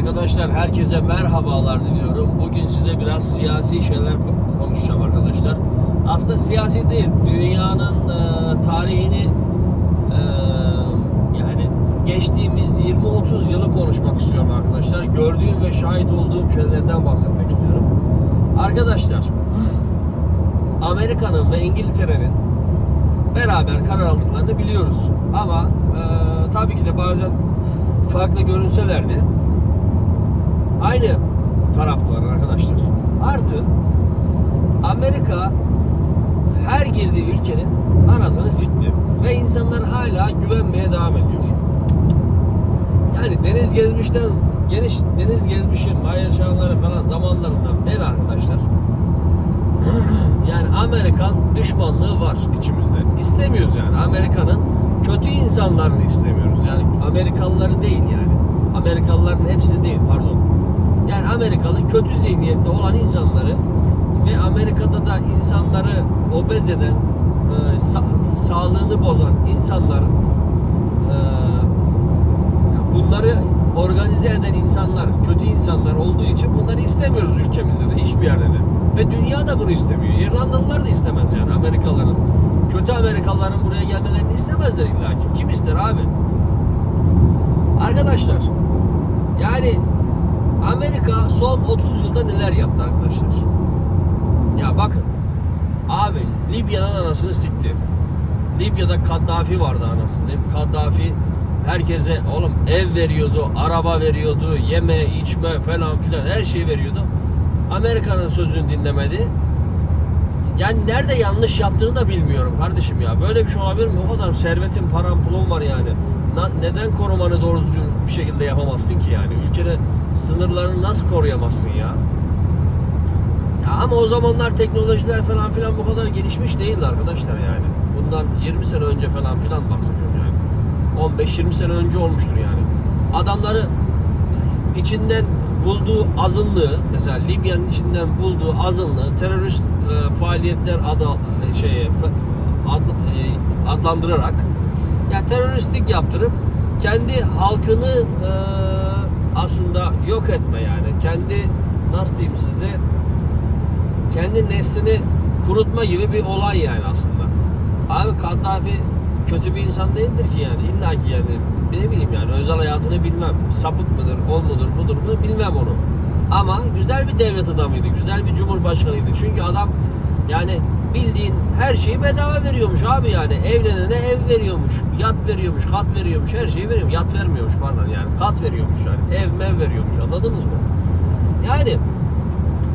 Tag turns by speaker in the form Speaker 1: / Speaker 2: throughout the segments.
Speaker 1: Arkadaşlar herkese merhabalar diliyorum. Bugün size biraz siyasi şeyler ko- konuşacağım arkadaşlar. Aslında siyasi değil, dünyanın e, tarihini e, yani geçtiğimiz 20-30 yılı konuşmak istiyorum arkadaşlar. Gördüğüm ve şahit olduğum şeylerden bahsetmek istiyorum. Arkadaşlar, Amerika'nın ve İngiltere'nin beraber karar aldıklarını biliyoruz. Ama e, tabii ki de bazen farklı görünseler de aynı taraftalar arkadaşlar. Artı Amerika her girdiği ülkenin anasını sikti. Ve insanlar hala güvenmeye devam ediyor. Yani deniz gezmişten geniş deniz gezmişim hayır çağları falan zamanlarından beri arkadaşlar yani Amerikan düşmanlığı var içimizde. İstemiyoruz yani. Amerika'nın kötü insanlarını istemiyoruz. Yani Amerikalıları değil yani. Amerikalıların hepsini değil pardon. Yani Amerikalı kötü zihniyette olan insanları ve Amerika'da da insanları obez eden, e, sa- sağlığını bozan insanlar e, bunları organize eden insanlar, kötü insanlar olduğu için bunları istemiyoruz ülkemizde de, hiçbir yerde de. Ve dünya da bunu istemiyor. İrlandalılar da istemez yani Amerikalıların. Kötü Amerikalıların buraya gelmelerini istemezler illa ki. Kim ister abi? Arkadaşlar, yani Amerika son 30 yılda neler yaptı arkadaşlar? Ya bakın, abi Libya'nın anasını sikti. Libya'da Kaddafi vardı anasını. Kaddafi herkese oğlum ev veriyordu, araba veriyordu, yeme, içme falan filan her şeyi veriyordu. Amerika'nın sözünü dinlemedi. Yani nerede yanlış yaptığını da bilmiyorum kardeşim ya. Böyle bir şey olabilir mi? O kadar servetin, paran, pulun var yani. Na- neden korumanı doğru düzgün bir şekilde yapamazsın ki yani? Ülkede sınırlarını nasıl koruyamazsın ya? Ya ama o zamanlar teknolojiler falan filan bu kadar gelişmiş değildi arkadaşlar yani. Bundan 20 sene önce falan filan bahsediyorum yani. 15-20 sene önce olmuştur yani. Adamları içinden bulduğu azınlığı mesela Libya'nın içinden bulduğu azınlığı terörist e, faaliyetler adı e, şeye ad, e, adlandırarak ya teröristlik yaptırıp kendi halkını e, aslında yok etme yani kendi nasıl diyeyim size kendi neslini kurutma gibi bir olay yani aslında. Abi Kaddafi kötü bir insan değildir ki yani. İlla ki yani ne bileyim yani özel hayatını bilmem. Sapık mıdır, ol mudur, budur mu bilmem onu. Ama güzel bir devlet adamıydı. Güzel bir cumhurbaşkanıydı. Çünkü adam yani bildiğin her şeyi bedava veriyormuş abi yani. Evlenene ev veriyormuş, yat veriyormuş, kat veriyormuş, her şeyi veriyormuş. Yat vermiyormuş pardon yani. Kat veriyormuş yani. Ev mev veriyormuş anladınız mı? Yani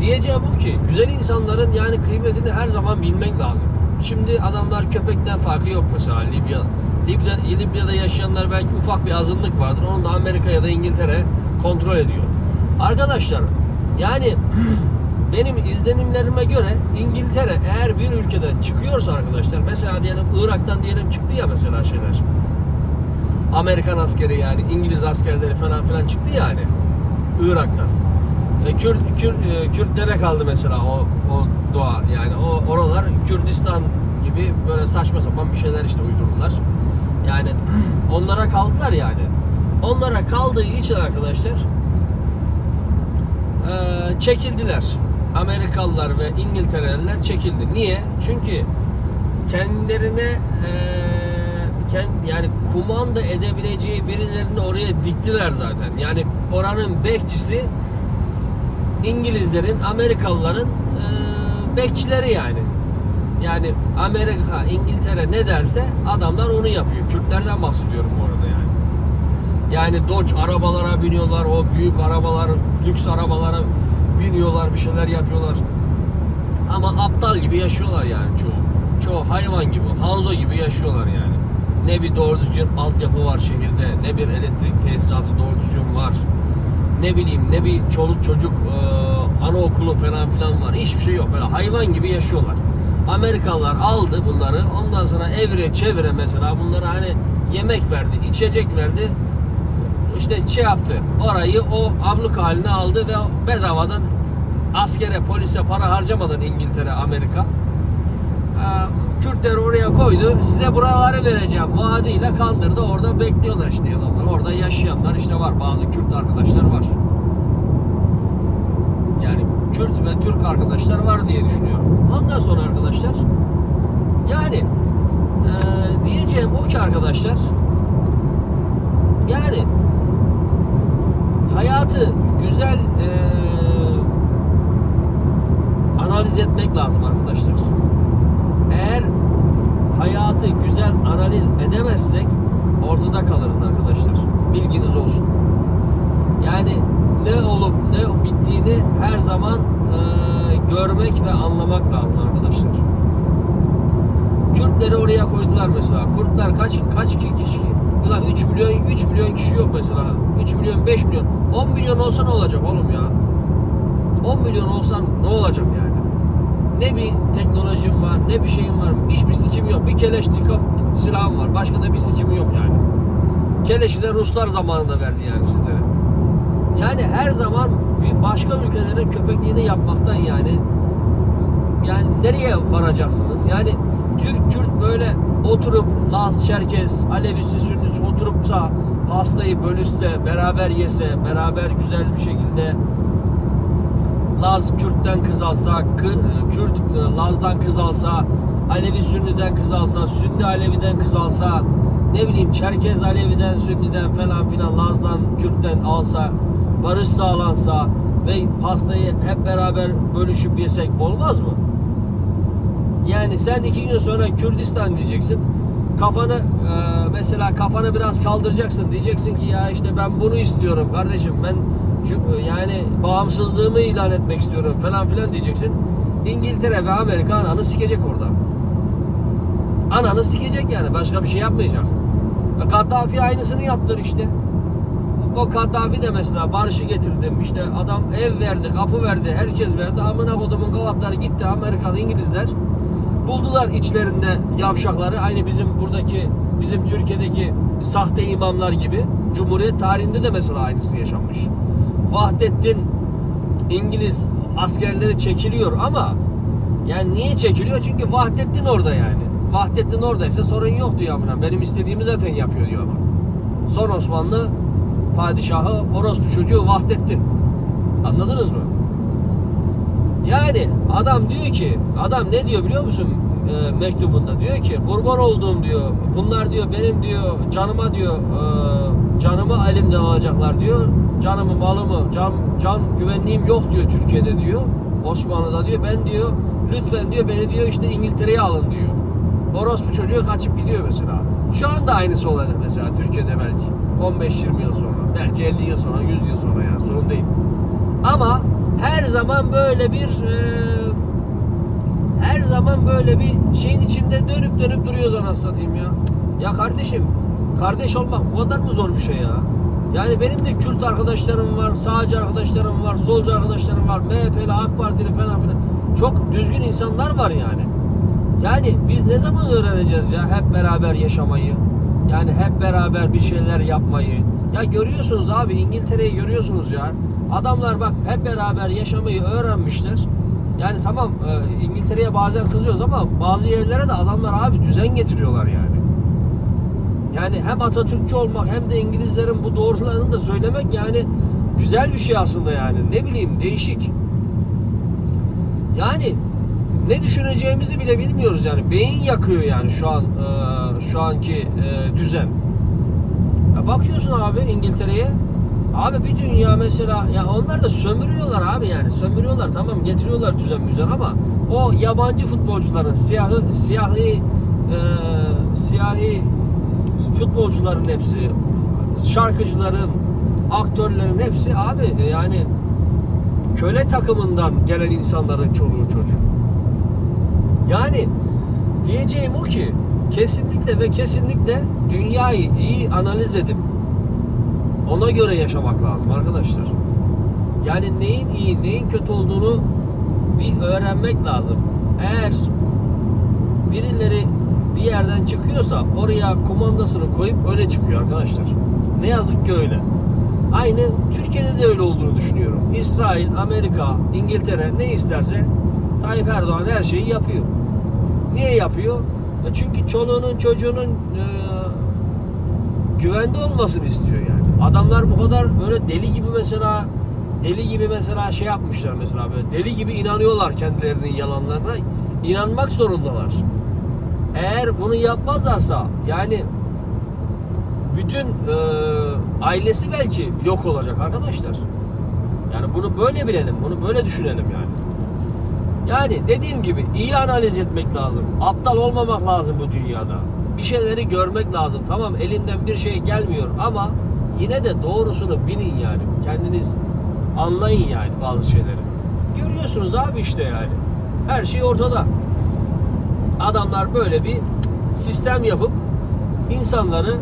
Speaker 1: diyeceğim bu ki güzel insanların yani kıymetini her zaman bilmek lazım. Şimdi adamlar köpekten farkı yok mesela Libya. Libya Libya'da yaşayanlar belki ufak bir azınlık vardır. Onu da Amerika ya da İngiltere kontrol ediyor. Arkadaşlar yani benim izlenimlerime göre İngiltere eğer bir ülkeden çıkıyorsa arkadaşlar mesela diyelim Irak'tan diyelim çıktı ya mesela şeyler. Amerikan askeri yani İngiliz askerleri falan filan çıktı yani Irak'tan. E, Kürt, Kürt, e, Kürtlere kaldı mesela o, o doğa yani o oralar Kürdistan gibi böyle saçma sapan bir şeyler işte uydurdular. Yani onlara kaldılar yani. Onlara kaldığı için arkadaşlar e, çekildiler. Amerikalılar ve İngiltereliler çekildi. Niye? Çünkü kendilerine e, kend, yani kumanda edebileceği birilerini oraya diktiler zaten. Yani oranın bekçisi İngilizlerin, Amerikalıların e, bekçileri yani. Yani Amerika, İngiltere ne derse adamlar onu yapıyor. Türklerden bahsediyorum bu arada yani. Yani Dodge arabalara biniyorlar, o büyük arabalar, lüks arabalara biniyorlar, bir şeyler yapıyorlar. Ama aptal gibi yaşıyorlar yani çoğu. Çoğu hayvan gibi, Hanzo gibi yaşıyorlar yani. Ne bir doğru düzgün altyapı var şehirde, ne bir elektrik tesisatı doğru düzgün var. Ne bileyim, ne bir çoluk çocuk e, anaokulu falan filan var. Hiçbir şey yok. Böyle hayvan gibi yaşıyorlar. Amerikalılar aldı bunları. Ondan sonra evre çevire mesela bunlara hani yemek verdi, içecek verdi. İşte şey yaptı. Orayı o abluk haline aldı ve bedavadan askere, polise para harcamadan İngiltere, Amerika e, Kürtleri oraya koydu. Size buraları vereceğim vaadiyle kandırdı. Orada bekliyorlar işte adamlar. Orada yaşayanlar işte var. Bazı Kürt arkadaşlar var. Yani Kürt ve Türk arkadaşlar var diye düşünüyorum. Ondan sonra arkadaşlar yani eee, diyeceğim o ki arkadaşlar yani hayatı güzel eee, analiz etmek lazım arkadaşlar. Eğer hayatı güzel analiz edemezsek ortada kalırız arkadaşlar. Bilginiz olsun. Yani ne olup ne bittiğini her zaman eee, görmek ve anlamak lazım arkadaşlar. Kürtleri oraya koydular mesela. Kurtlar kaç kaç ki- kişi? Ulan 3 milyon 3 milyon kişi yok mesela. 3 milyon 5 milyon. 10 milyon olsa ne olacak oğlum ya? 10 milyon olsan ne olacak yani? Ne bir teknolojim var, ne bir şeyim var. Hiçbir sikim yok. Bir keleşnikov silahım var. Başka da bir sikim yok yani. Keleşi de Ruslar zamanında verdi yani sizlere. Yani her zaman bir başka ülkelerin köpekliğini yapmaktan yani yani nereye varacaksınız? Yani Türk Kürt böyle oturup Laz, Çerkez, Alevisi, Sünnisi oturup da pastayı bölüşse, beraber yese, beraber güzel bir şekilde Laz Kürt'ten kız alsa, Kı- Kürt e, Laz'dan kız alsa, Alevi Sünni'den kız alsa, Sünni Alevi'den kız alsa, ne bileyim Çerkez Alevi'den, Sünni'den falan filan Laz'dan, Kürt'ten alsa, barış sağlansa ve pastayı hep beraber bölüşüp yesek olmaz mı? Yani sen iki gün sonra Kürdistan diyeceksin. Kafanı e, mesela kafanı biraz kaldıracaksın. Diyeceksin ki ya işte ben bunu istiyorum kardeşim. Ben cu- yani bağımsızlığımı ilan etmek istiyorum falan filan diyeceksin. İngiltere ve Amerika ananı sikecek orada. Ananı sikecek yani. Başka bir şey yapmayacak. Kaddafi aynısını yaptılar işte. O Kaddafi de mesela barışı getirdim. İşte adam ev verdi, kapı verdi, herkes verdi. Amına kodumun gavatları gitti Amerikalı, İngilizler. Buldular içlerinde yavşakları. Aynı bizim buradaki, bizim Türkiye'deki sahte imamlar gibi. Cumhuriyet tarihinde de mesela aynısı yaşanmış. Vahdettin İngiliz askerleri çekiliyor ama yani niye çekiliyor? Çünkü Vahdettin orada yani. Vahdettin oradaysa sorun yok diyor amına. Benim istediğimi zaten yapıyor diyor adam. Son Osmanlı padişahı orospu çocuğu Vahdettin. Anladınız mı? Yani adam diyor ki, adam ne diyor biliyor musun e, mektubunda? Diyor ki kurban olduğum diyor, bunlar diyor benim diyor canıma diyor, e, canımı elimden alacaklar diyor. Canımı, malımı, can, can güvenliğim yok diyor Türkiye'de diyor. Osmanlı'da diyor. Ben diyor lütfen diyor beni diyor işte İngiltere'ye alın diyor. Orospu çocuğu kaçıp gidiyor mesela. Şu anda aynısı olacak mesela Türkiye'de belki 15-20 yıl sonra. Belki 50 yıl sonra, 100 yıl sonra yani sorun değil. Ama her zaman böyle bir e, her zaman böyle bir şeyin içinde dönüp dönüp duruyoruz anasını satayım ya. Ya kardeşim kardeş olmak bu kadar mı zor bir şey ya? Yani benim de Kürt arkadaşlarım var, sağcı arkadaşlarım var, solcu arkadaşlarım var, MHP'li, AK Partili falan filan. Çok düzgün insanlar var yani. Yani biz ne zaman öğreneceğiz ya hep beraber yaşamayı? Yani hep beraber bir şeyler yapmayı. Ya görüyorsunuz abi İngiltere'yi görüyorsunuz ya. Adamlar bak hep beraber yaşamayı öğrenmişler. Yani tamam e, İngiltere'ye bazen kızıyoruz ama bazı yerlere de adamlar abi düzen getiriyorlar yani. Yani hem Atatürkçü olmak hem de İngilizlerin bu doğrularını da söylemek yani güzel bir şey aslında yani. Ne bileyim değişik. Yani ne düşüneceğimizi bile bilmiyoruz yani. Beyin yakıyor yani şu an e, şu anki e, düzen. Ya bakıyorsun abi İngiltere'ye. Abi bir dünya mesela ya onlar da sömürüyorlar abi yani sömürüyorlar tamam getiriyorlar düzen müzen ama o yabancı futbolcuların siyahı siyahi e, siyahi futbolcuların hepsi şarkıcıların aktörlerin hepsi abi e, yani köle takımından gelen insanların çoluğu çocuğu. Yani diyeceğim o ki kesinlikle ve kesinlikle dünyayı iyi analiz edip ona göre yaşamak lazım arkadaşlar. Yani neyin iyi, neyin kötü olduğunu bir öğrenmek lazım. Eğer birileri bir yerden çıkıyorsa oraya kumandasını koyup öyle çıkıyor arkadaşlar. Ne yazık ki öyle. Aynı Türkiye'de de öyle olduğunu düşünüyorum. İsrail, Amerika, İngiltere ne isterse Tayyip Erdoğan her şeyi yapıyor. Niye yapıyor? E çünkü çoluğunun çocuğunun e, güvende olmasını istiyor yani. Adamlar bu kadar böyle deli gibi mesela deli gibi mesela şey yapmışlar mesela böyle deli gibi inanıyorlar kendilerinin yalanlarına. İnanmak zorundalar. Eğer bunu yapmazlarsa yani bütün e, ailesi belki yok olacak arkadaşlar. Yani bunu böyle bilelim, bunu böyle düşünelim yani. Yani dediğim gibi iyi analiz etmek lazım. Aptal olmamak lazım bu dünyada. Bir şeyleri görmek lazım. Tamam elinden bir şey gelmiyor ama yine de doğrusunu bilin yani. Kendiniz anlayın yani bazı şeyleri. Görüyorsunuz abi işte yani. Her şey ortada. Adamlar böyle bir sistem yapıp insanları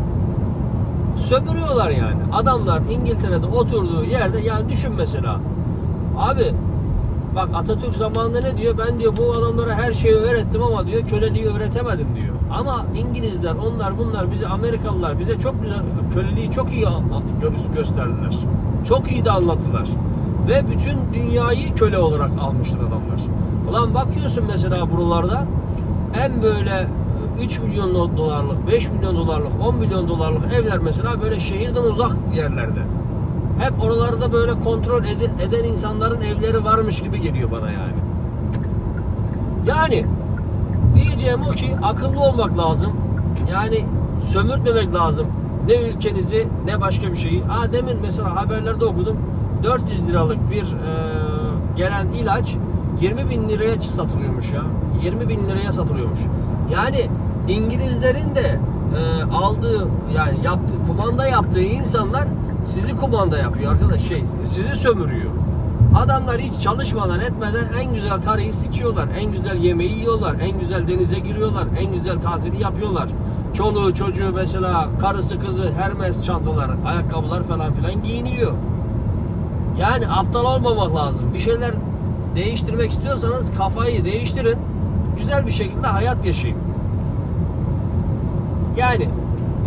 Speaker 1: sömürüyorlar yani. Adamlar İngiltere'de oturduğu yerde yani düşün mesela. Abi bak Atatürk zamanında ne diyor? Ben diyor bu adamlara her şeyi öğrettim ama diyor köleliği öğretemedim diyor. Ama İngilizler onlar bunlar bize Amerikalılar bize çok güzel köleliği çok iyi gösterdiler. Çok iyi de anlattılar. Ve bütün dünyayı köle olarak almışlar adamlar. Ulan bakıyorsun mesela buralarda en böyle 3 milyon dolarlık, 5 milyon dolarlık, 10 milyon dolarlık evler mesela böyle şehirden uzak yerlerde. Hep oralarda böyle kontrol ede- eden insanların evleri varmış gibi geliyor bana yani. Yani diyeceğim o ki akıllı olmak lazım. Yani sömürtmemek lazım. Ne ülkenizi ne başka bir şeyi. Aa demin mesela haberlerde okudum. 400 liralık bir e, gelen ilaç 20 bin liraya satılıyormuş ya. 20 bin liraya satılıyormuş. Yani İngilizlerin de e, aldığı yani yaptığı kumanda yaptığı insanlar sizi kumanda yapıyor arkadaş şey sizi sömürüyor. Adamlar hiç çalışmadan etmeden en güzel karıyı sikiyorlar. En güzel yemeği yiyorlar. En güzel denize giriyorlar. En güzel tatili yapıyorlar. Çoluğu çocuğu mesela karısı kızı Hermes çantalar, ayakkabılar falan filan giyiniyor. Yani aptal olmamak lazım. Bir şeyler değiştirmek istiyorsanız kafayı değiştirin. Güzel bir şekilde hayat yaşayın. Yani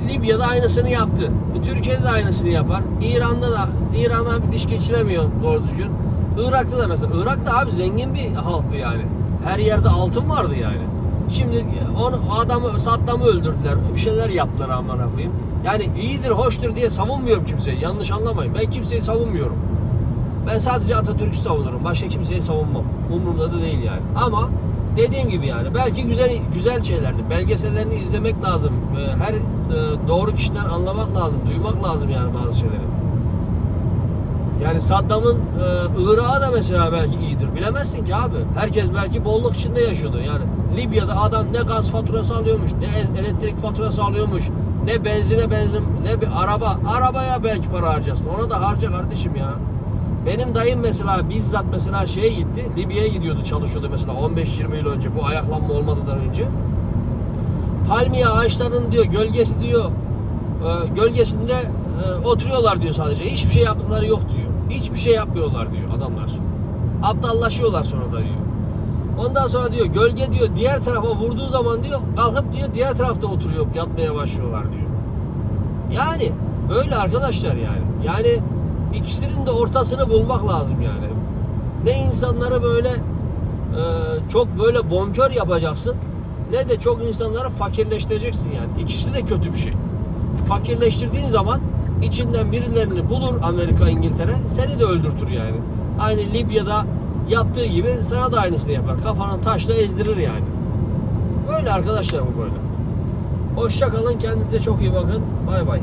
Speaker 1: Libya'da aynısını yaptı. Türkiye'de de aynısını yapar. İran'da da İran'a bir diş geçiremiyor doğru düzgün. Irak'ta da mesela. Irak'ta abi zengin bir halktı yani. Her yerde altın vardı yani. Şimdi onu adamı Saddam'ı öldürdüler. Bir şeyler yaptılar aman koyayım. Yani iyidir, hoştur diye savunmuyorum kimseyi. Yanlış anlamayın. Ben kimseyi savunmuyorum. Ben sadece Atatürk'ü savunurum. Başka kimseyi savunmam. Umurumda da değil yani. Ama dediğim gibi yani belki güzel güzel şeylerdi. Belgesellerini izlemek lazım. Ee, Her e, doğru kişiden anlamak lazım, duymak lazım yani bazı şeyleri. Yani Saddam'ın e, Irak'ı da mesela belki iyidir. Bilemezsin ki abi. Herkes belki bolluk içinde yaşıyordu. Yani Libya'da adam ne gaz faturası alıyormuş, ne elektrik faturası alıyormuş, ne benzine benzin, ne bir araba. Arabaya belki para harcasın. Ona da harca kardeşim ya. Benim dayım mesela bizzat mesela şeye gitti. Libya'ya gidiyordu çalışıyordu mesela 15-20 yıl önce bu ayaklanma olmadan önce. Palmiye ağaçlarının diyor gölgesi diyor e, gölgesinde e, oturuyorlar diyor sadece. Hiçbir şey yaptıkları yok diyor. Hiçbir şey yapmıyorlar diyor adamlar. Aptallaşıyorlar sonra da diyor. Ondan sonra diyor gölge diyor diğer tarafa vurduğu zaman diyor kalkıp diyor diğer tarafta oturuyor yatmaya başlıyorlar diyor. Yani böyle arkadaşlar yani. Yani ikisinin de ortasını bulmak lazım yani. Ne insanları böyle e, çok böyle bonkör yapacaksın ne de çok insanları fakirleştireceksin yani. İkisi de kötü bir şey. Fakirleştirdiğin zaman içinden birilerini bulur Amerika, İngiltere seni de öldürtür yani. Aynı Libya'da yaptığı gibi sana da aynısını yapar. Kafanı taşla ezdirir yani. Böyle arkadaşlar bu böyle. Hoşça kalın. Kendinize çok iyi bakın. Bay bay.